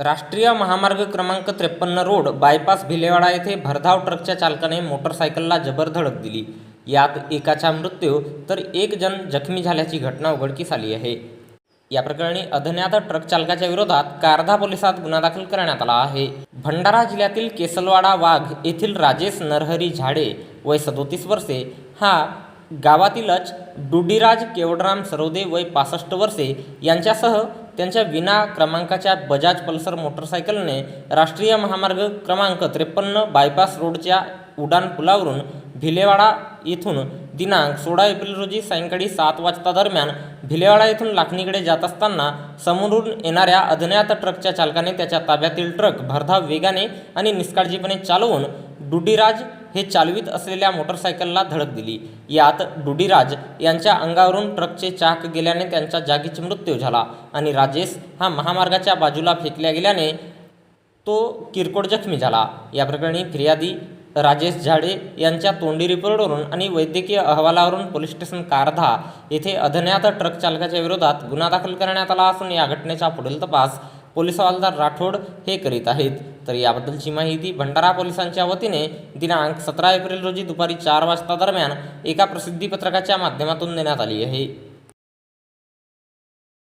राष्ट्रीय महामार्ग क्रमांक त्रेपन्न रोड बायपास भिलेवाडा येथे भरधाव ट्रकच्या चालकाने मोटरसायकलला जबर धडक दिली. यात एकाचा मृत्यू तर एक जण जखमी झाल्याची घटना उघडकीस आली आहे. या प्रकरणी अज्ञात ट्रक चालकाच्या विरोधात कारधा पोलिसात गुन्हा दाखल करण्यात आला आहे. भंडारा जिल्ह्यातील केसलवाडा वाघ येथील राजेश नरहरी झाडे वय सदोतीस वर्षे. हा गावातीलच डुडीराज केवडराम सरोदे वय पासष्ट वर्षे. यांच्यासह त्यांच्या विना क्रमांकाच्या बजाज पल्सर मोटरसायकलने राष्ट्रीय महामार्ग क्रमांक त्रेपन्न बायपास रोडच्या उड्डाण पुलावरून भिलेवाडा येथून दिनांक सोळा एप्रिल रोजी सायंकाळी सात वाजता दरम्यान भिलेवाडा येथून लाखणीकडे जात असताना समोरून येणाऱ्या अज्ञात ट्रकच्या चालकाने त्याच्या ताब्यातील ट्रक भरधाव वेगाने आणि निष्काळजीपणे चालवून डुडीराज हे चालवित असलेल्या मोटरसायकलला धडक दिली. यात डुडीराज यांच्या अंगावरून ट्रकचे चाक गेल्याने त्यांच्या जागीच मृत्यू झाला आणि राजेश हा महामार्गाच्या बाजूला फेकल्या गेल्याने तो किरकोळ जखमी झाला. या प्रकरणी फिर्यादी राजेश झाडे यांच्या तोंडी रिपोर्टवरून आणि वैद्यकीय अहवालावरून पोलीस स्टेशन कारधा येथे अज्ञात ट्रक चालकाच्या विरोधात गुन्हा दाखल करण्यात आला असून या घटनेचा पुढील तपास पोलीस हवालदार राठोड हे करीत आहेत. तर याबद्दलची माहिती भंडारा पोलिसांच्या वतीने दिनांक सतरा एप्रिल रोजी दुपारी चार वाजता दरम्यान एका प्रसिद्धीपत्रकाच्या माध्यमातून देण्यात आली आहे.